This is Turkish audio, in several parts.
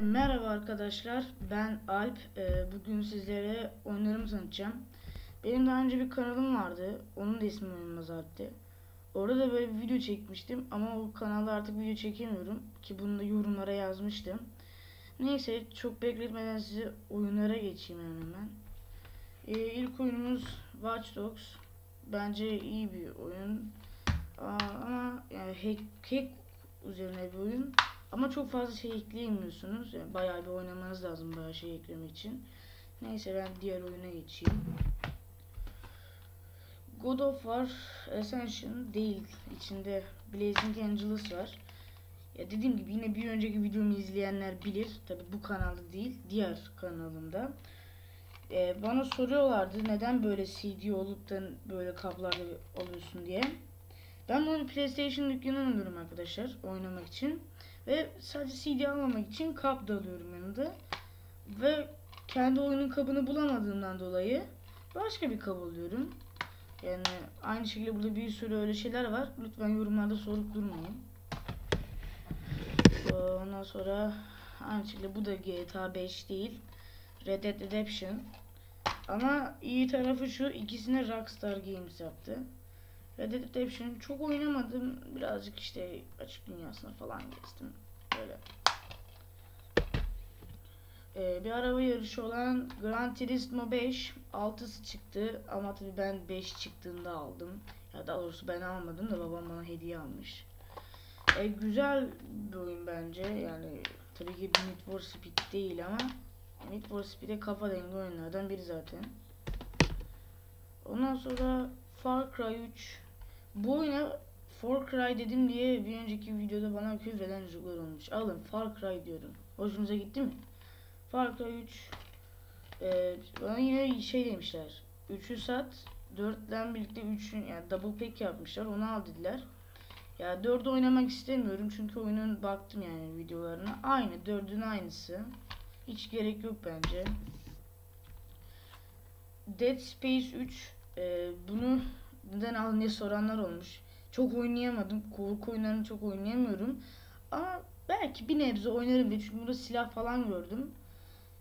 Merhaba arkadaşlar, ben Alp. Ee, bugün sizlere oyunlarımı tanıtacağım. Benim daha önce bir kanalım vardı, onun da ismi Oyunmaz Alp'ti. Orada da böyle bir video çekmiştim ama o kanalda artık video çekemiyorum ki bunu da yorumlara yazmıştım. Neyse çok bekletmeden size oyunlara geçeyim hemen. Ee, ilk oyunumuz Watch Dogs. Bence iyi bir oyun. Ama yani hack, hack üzerine bir oyun. Ama çok fazla şey ekleyemiyorsunuz. Yani bayağı bir oynamanız lazım bayağı şey eklemek için. Neyse ben diğer oyuna geçeyim. God of War Ascension değil. İçinde Blazing Angeles var. Ya dediğim gibi yine bir önceki videomu izleyenler bilir. Tabi bu kanalda değil. Diğer kanalımda. Ee, bana soruyorlardı neden böyle CD olup da böyle kaplarda alıyorsun diye. Ben bunu PlayStation dükkanından alıyorum arkadaşlar oynamak için. Ve sadece CD almamak için kap da alıyorum yanında. Ve kendi oyunun kabını bulamadığımdan dolayı başka bir kap alıyorum. Yani aynı şekilde burada bir sürü öyle şeyler var. Lütfen yorumlarda sorup durmayın. Ondan sonra aynı şekilde bu da GTA 5 değil. Red Dead Redemption. Ama iyi tarafı şu ikisini Rockstar Games yaptı. Red Dead Redemption'ı çok oynamadım. Birazcık işte açık dünyasına falan gezdim. Böyle. Ee, bir araba yarışı olan Gran Turismo 5 6'sı çıktı ama tabii ben 5 çıktığında aldım. Ya daha doğrusu ben almadım da babam bana hediye almış. Ee, güzel bir oyun bence. Yani tabii ki bir Need for Speed değil ama Need for Speed'e kafa dengi oyunlardan biri zaten. Ondan sonra Far Cry 3 bu oyuna Far Cry dedim diye bir önceki videoda bana küfreden çocuklar olmuş. Alın Far Cry diyorum. Hoşunuza gitti mi? Far Cry 3 ee, bana yine şey demişler. 3'ü sat 4'den birlikte 3'ün yani double pack yapmışlar. Onu al dediler. Ya 4'ü oynamak istemiyorum çünkü oyunun baktım yani videolarına. Aynı 4'ün aynısı. Hiç gerek yok bence. Dead Space 3 e, bunu neden al ne soranlar olmuş. Çok oynayamadım. Korku oyunlarını çok oynayamıyorum. Ama belki bir nebze oynarım diye. Çünkü burada silah falan gördüm.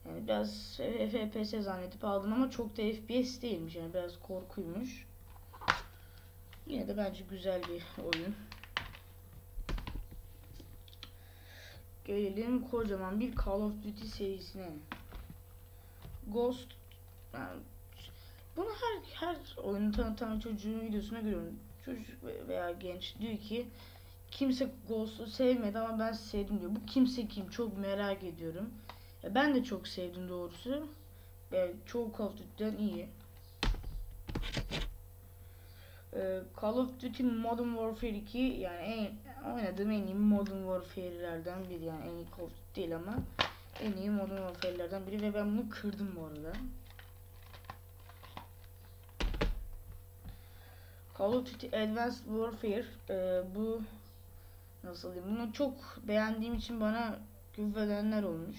Yani biraz FPS zannedip aldım ama çok da FPS değilmiş. Yani biraz korkuymuş. Yine de bence güzel bir oyun. Gelelim kocaman bir Call of Duty serisine. Ghost yani her oyunu tanıtan çocuğun videosuna görüyorum. Çocuk veya genç diyor ki kimse Ghost'u sevmedi ama ben sevdim diyor. Bu kimse kim? Çok merak ediyorum. Ya ben de çok sevdim doğrusu. Yani çoğu Call of Duty'den iyi. Ee, Call of Duty Modern Warfare 2 yani en oynadığım en iyi Modern Warfare'lerden biri yani en iyi Call of Duty değil ama en iyi Modern Warfare'lerden biri ve ben bunu kırdım bu arada. Call of Duty Advanced Warfare e, bu nasıl diyeyim bunu çok beğendiğim için bana güvedenler olmuş.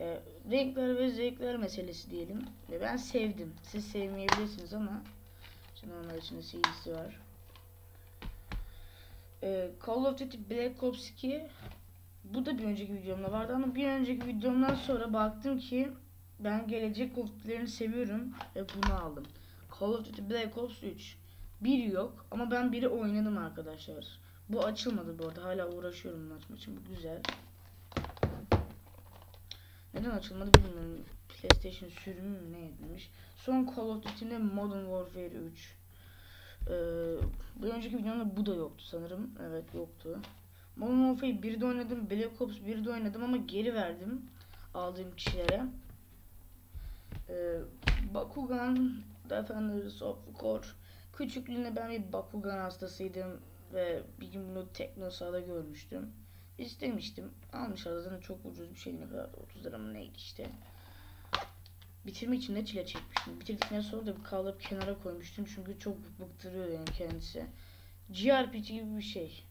E, renkler ve zevkler meselesi diyelim. Ve ben sevdim. Siz sevmeyebilirsiniz ama şimdi onlar için CD'si var. E, Call of Duty Black Ops 2 bu da bir önceki videomda vardı ama bir önceki videomdan sonra baktım ki ben gelecek Call seviyorum ve bunu aldım. Call of Duty Black Ops 3 bir yok ama ben biri oynadım arkadaşlar. Bu açılmadı bu arada. Hala uğraşıyorum açmak için. Bu güzel. Neden açılmadı bilmiyorum. PlayStation sürümü mü ne edilmiş. Son Call of Duty'de Modern Warfare 3. Ee, bir önceki videomda bu da yoktu sanırım. Evet yoktu. Modern Warfare 1'de oynadım. Black Ops 1'de oynadım ama geri verdim. Aldığım kişilere. Ee, Bakugan Defenders of the Core Küçüklüğünde ben bir Bakugan hastasıydım ve bir gün bunu Teknosa'da görmüştüm. İstemiştim. Almışlar zaten çok ucuz bir şey ne kadar 30 lira mı neydi işte. Bitirme için ne çile çekmiştim. Bitirdikten sonra da bir kaldırıp kenara koymuştum çünkü çok bıktırıyor yani kendisi. JRPG gibi bir şey.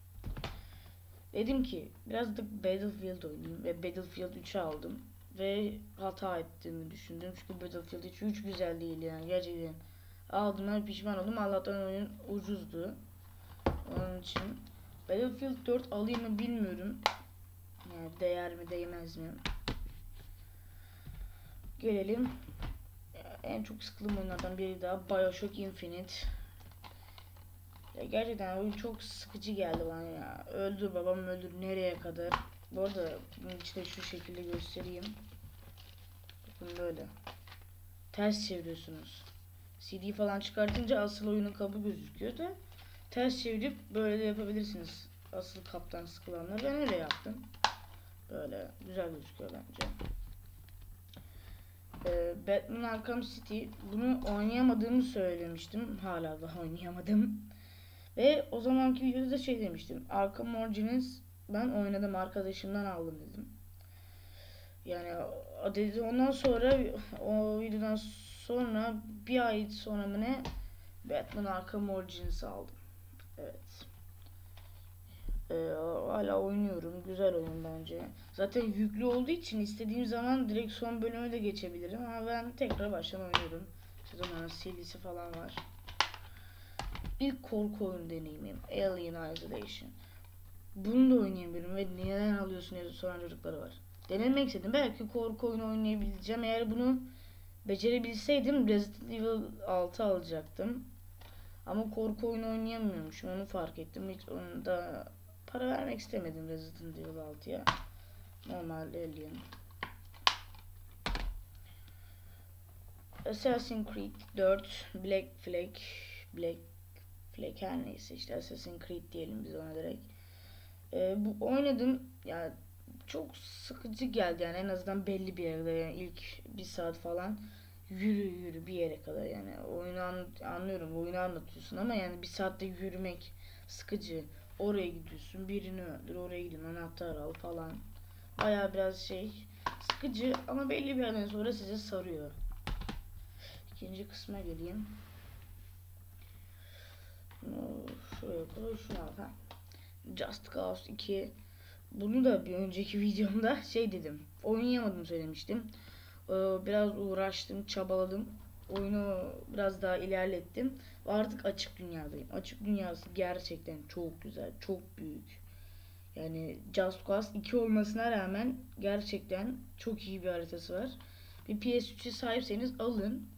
Dedim ki biraz da Battlefield oynayayım ve Battlefield 3'ü aldım. Ve hata ettiğimi düşündüm çünkü Battlefield 3, 3 güzel değil yani gerçekten aldım pişman oldum. Allah'tan oyun ucuzdu. Onun için Battlefield 4 alayım mı bilmiyorum. Yani değer mi değmez mi? Gelelim en çok sıkıldığım oyunlardan biri daha Bioshock Infinite. Ya gerçekten oyun çok sıkıcı geldi bana ya. Öldür babam öldür nereye kadar. Bu arada bunun içinde şu şekilde göstereyim. Bakın böyle. Ters çeviriyorsunuz. CD falan çıkartınca asıl oyunun kabı gözüküyor da ters çevirip böyle de yapabilirsiniz. Asıl kaptan sıkılanlar ben öyle yaptım. Böyle güzel gözüküyor bence. Ee, Batman Arkham City bunu oynayamadığımı söylemiştim. Hala da oynayamadım. Ve o zamanki videoda da şey demiştim. Arkham Origins ben oynadım arkadaşımdan aldım dedim. Yani dedi ondan sonra o videodan sonra bir ay sonra mı ne Batman Arkham Origins aldım. Evet. Ee, hala oynuyorum. Güzel oyun bence. Zaten yüklü olduğu için istediğim zaman direkt son bölüme de geçebilirim. Ama ben tekrar baştan oynuyorum. Sezonların CD'si falan var. Bir korku oyun deneyimim. Alien Isolation. Bunu da oynayabilirim ve neden alıyorsun diye soran çocukları var. Denemek istedim. Belki korku oyunu oynayabileceğim. Eğer bunu becerebilseydim Resident Evil 6 alacaktım. Ama korku oyunu oynayamıyormuşum. Onu fark ettim. Hiç onu da para vermek istemedim Resident Evil 6'ya. Normal Alien. Assassin's Creed 4 Black Flag Black Flag her neyse işte Assassin's Creed diyelim biz ona direkt. Ee, bu oynadım yani çok sıkıcı geldi yani en azından belli bir yerde yani ilk bir saat falan yürü yürü bir yere kadar. Yani oyunu an, anlıyorum oyunu anlatıyorsun ama yani bir saatte yürümek sıkıcı. Oraya gidiyorsun birini öldür oraya gidin anahtar al falan. Baya biraz şey sıkıcı ama belli bir yerden sonra sizi sarıyor. İkinci kısma geleyim. Şuraya koy şunu al Just Cause 2 bunu da bir önceki videomda şey dedim oynayamadım söylemiştim biraz uğraştım çabaladım. Oyunu biraz daha ilerlettim. Artık açık dünyadayım. Açık dünyası gerçekten çok güzel çok büyük. Yani Just Cause 2 olmasına rağmen gerçekten çok iyi bir haritası var. Bir PS3'e sahipseniz alın.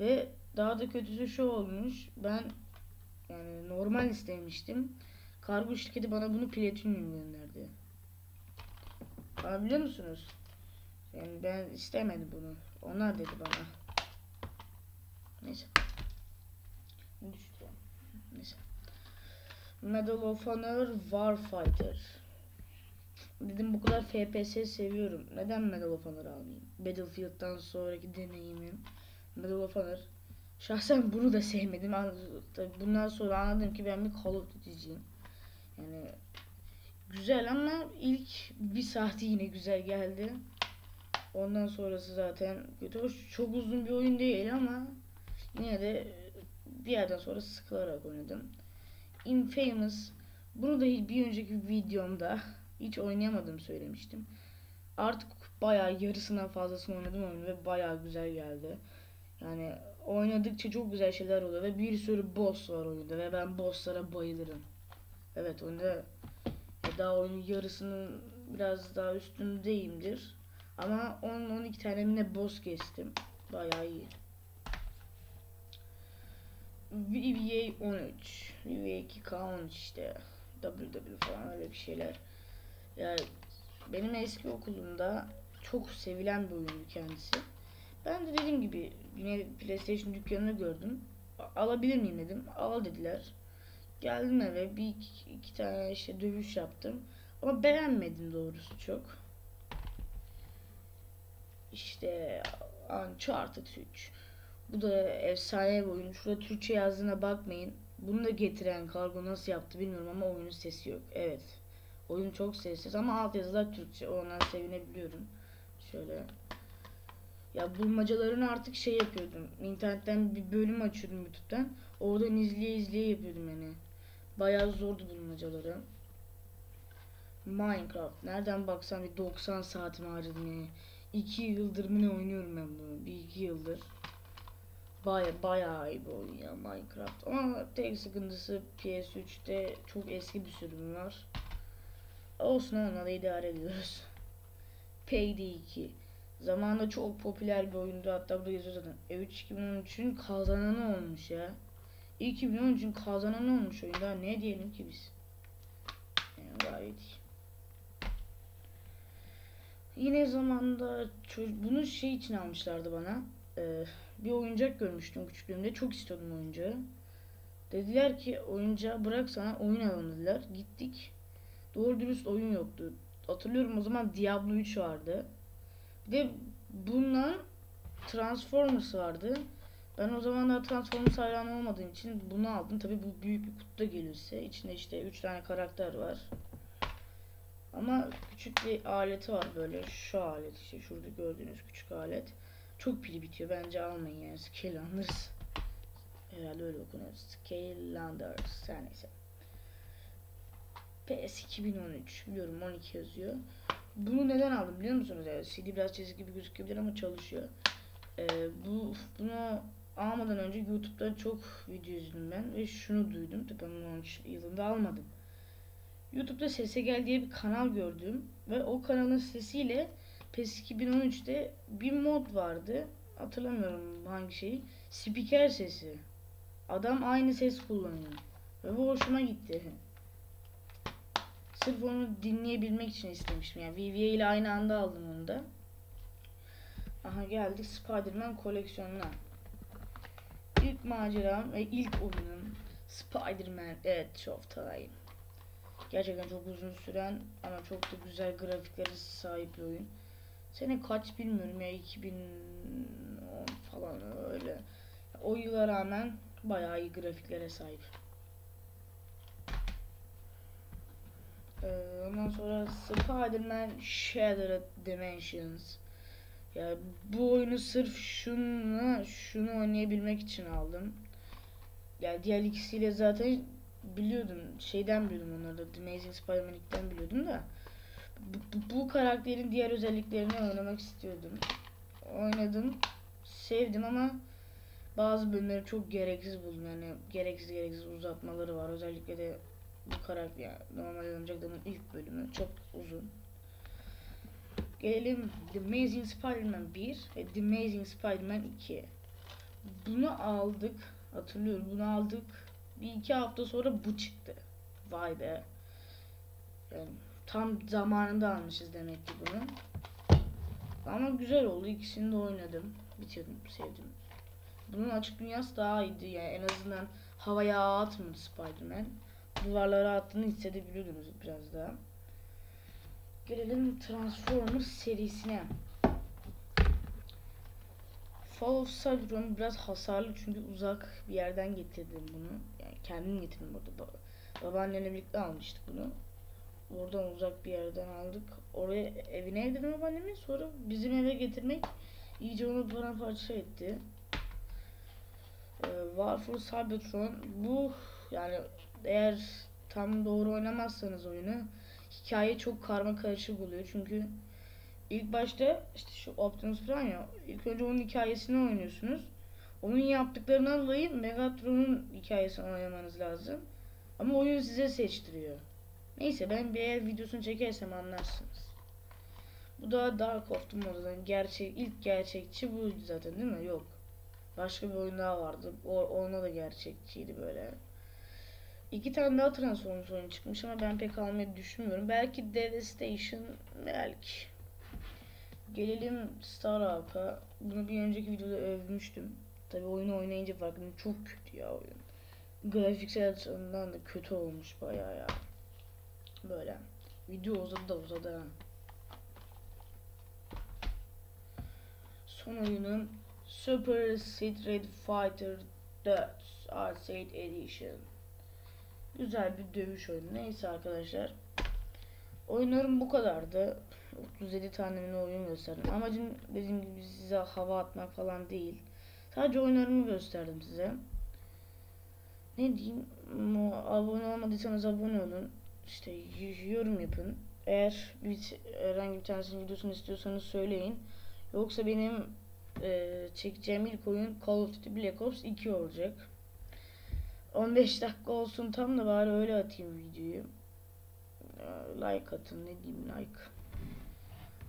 Ve daha da kötüsü şu olmuş. Ben yani normal istemiştim. Kargo şirketi bana bunu Platinum gönderdi. Bana biliyor musunuz? Yani ben istemedim bunu. Onlar dedi bana. Neyse. Düştü. Neyse. Medal of Honor Warfighter. Dedim bu kadar FPS seviyorum. Neden Medal of Honor almayayım? Battlefield'dan sonraki deneyimim. Medal of Honor. Şahsen bunu da sevmedim. Bundan sonra anladım ki ben bir Call of Duty'ciyim. Yani güzel ama ilk bir saati yine güzel geldi. Ondan sonrası zaten kötü. Hoş, çok uzun bir oyun değil ama yine de bir yerden sonra sıkılarak oynadım. Infamous bunu da bir önceki videomda hiç oynayamadım söylemiştim. Artık bayağı yarısından fazlasını oynadım oyunu ve bayağı güzel geldi. Yani oynadıkça çok güzel şeyler oluyor ve bir sürü boss var oyunda ve ben bosslara bayılırım. Evet oyunda daha oyunun yarısının biraz daha üstündeyimdir. Ama 10-12 tane mine boss kestim. Bayağı iyi. VVA 13, VVA 2K13 işte. WW falan öyle bir şeyler. Yani benim eski okulumda çok sevilen bir oyundu kendisi. Ben de dediğim gibi yine PlayStation dükkanını gördüm. Alabilir miyim dedim. Al dediler. Geldim eve bir iki, iki tane işte dövüş yaptım. Ama beğenmedim doğrusu çok. İşte Uncharted 3. Bu da efsane bir oyun. Şurada Türkçe yazdığına bakmayın. Bunu da getiren kargo nasıl yaptı bilmiyorum ama oyunun sesi yok. Evet. Oyun çok sessiz ama alt yazılar Türkçe. Ondan sevinebiliyorum. Şöyle. Ya bulmacalarını artık şey yapıyordum. İnternetten bir bölüm açıyordum YouTube'dan. Oradan izleye izleye yapıyordum yani. Bayağı zordu bulmacaları. Minecraft. Nereden baksan bir 90 saatimi harcadım yani. 2 yıldır mı ne oynuyorum ben bunu. Bir iki yıldır. Baya bayağı iyi bir oyun ya Minecraft. Ama tek sıkıntısı PS3'te çok eski bir sürüm var. Olsun onunla da idare ediyoruz. Payday 2. Zamanında çok popüler bir oyundu. Hatta burada yazıyor zaten. E E3 2013'ün kazananı olmuş ya. 2013'ün kazananı olmuş oyun. Daha ne diyelim ki biz? Yani gayet iyi. Yine zamanda bunu şey için almışlardı bana. Ee, bir oyuncak görmüştüm küçüklüğümde. Çok istiyordum oyuncağı. Dediler ki oyuncağı bırak sana oyun alalım dediler. Gittik. Doğru dürüst oyun yoktu. Hatırlıyorum o zaman Diablo 3 vardı. Bir de bundan Transformers vardı. Ben o zamanlar Transformers hayranı olmadığım için bunu aldım. Tabi bu büyük bir kutuda geliyor size. İçinde işte 3 tane karakter var. Ama küçük bir aleti var böyle. Şu alet işte şurada gördüğünüz küçük alet. Çok pili bitiyor. Bence almayın yani. Scalanders. Herhalde öyle okunuyor. Scalanders. Her neyse. PS 2013. Biliyorum 12 yazıyor. Bunu neden aldım biliyor musunuz? Yani CD biraz çizik gibi gözükebilir ama çalışıyor. Ee, bu bunu almadan önce YouTube'da çok video izledim ben ve şunu duydum. Tabii ben 13 yılında almadım. YouTube'da Sese Gel diye bir kanal gördüm ve o kanalın sesiyle PES 2013'te bir mod vardı. Hatırlamıyorum hangi şey. Spiker sesi. Adam aynı ses kullanıyor. Ve bu hoşuma gitti. Sırf onu dinleyebilmek için istemiştim. Yani VVA ile aynı anda aldım onu da. Aha geldik Spider-Man koleksiyonuna. İlk maceram ve ilk oyunum Spider-Man Edge of Time. Gerçekten çok uzun süren ama çok da güzel grafiklere sahip bir oyun. Sene kaç bilmiyorum ya 2010 falan öyle. O yıla rağmen bayağı iyi grafiklere sahip. Ee, ondan sonra Spider-Man Shattered Dimensions. Ya bu oyunu sırf şunu şunu oynayabilmek için aldım. Ya diğer ikisiyle zaten biliyordum. Şeyden biliyordum onları da. The Amazing Spider-Man 2'den biliyordum da. Bu, bu, karakterin diğer özelliklerini oynamak istiyordum. Oynadım. Sevdim ama bazı bölümleri çok gereksiz buldum. Yani gereksiz gereksiz uzatmaları var. Özellikle de bu karakter yani normal oynayacak adamın ilk bölümü çok uzun. Gelelim The Amazing Spider-Man 1 ve The Amazing Spider-Man 2. Bunu aldık. Hatırlıyorum bunu aldık. Bir iki hafta sonra bu çıktı. Vay be. Yani tam zamanında almışız demek ki bunu. Ama güzel oldu. İkisini de oynadım. Bitirdim. Sevdim. Bunun açık dünyası daha iyiydi. Yani en azından havaya atmadı Spider-Man. Duvarlara attığını hissedebiliyordunuz biraz daha. Gelelim Transformers serisine. Of Cybertron biraz hasarlı çünkü uzak bir yerden getirdim bunu. Yani kendim getirdim burada. Babaannemle birlikte almıştık bunu. Oradan uzak bir yerden aldık. Oraya evine evledim babaannemi. Sonra bizim eve getirmek iyice onu paramparça etti. Ee, War for Cybertron bu yani eğer tam doğru oynamazsanız oyunu hikaye çok karma karışık oluyor. Çünkü ilk başta işte şu Optimus Prime ya ilk önce onun hikayesini oynuyorsunuz. Onun yaptıklarından dolayı Megatron'un hikayesini oynamanız lazım. Ama oyun size seçtiriyor. Neyse ben bir eğer videosunu çekersem anlarsınız. Bu da Dark of Tomorrow'dan gerçek ilk gerçekçi buydu zaten değil mi? Yok. Başka bir oyun daha vardı. O, ona da gerçekçiydi böyle. İki tane daha Transformers oyunu çıkmış ama ben pek almayı düşünmüyorum. Belki Devastation belki. Gelelim Star Alp'a. Bunu bir önceki videoda övmüştüm. Tabi oyunu oynayınca farkında çok kötü ya oyun. Grafiksel açısından da kötü olmuş bayağı ya. Böyle. Video uzadı da uzadı ha. Son oyunum Super Street Fighter 4 Arcade Edition. Güzel bir dövüş oyunu. Neyse arkadaşlar. Oyunlarım bu kadardı. 37 tane oyun gösterdim. Amacım dediğim gibi size hava atmak falan değil. Sadece oyunlarımı gösterdim size. Ne diyeyim? Abone olmadıysanız abone olun. İşte yorum yapın. Eğer bir, herhangi bir tanesinin videosunu istiyorsanız söyleyin. Yoksa benim e, çekeceğim ilk oyun Call of Duty Black Ops 2 olacak. 15 dakika olsun tam da bari öyle atayım videoyu. Like atın ne diyeyim like.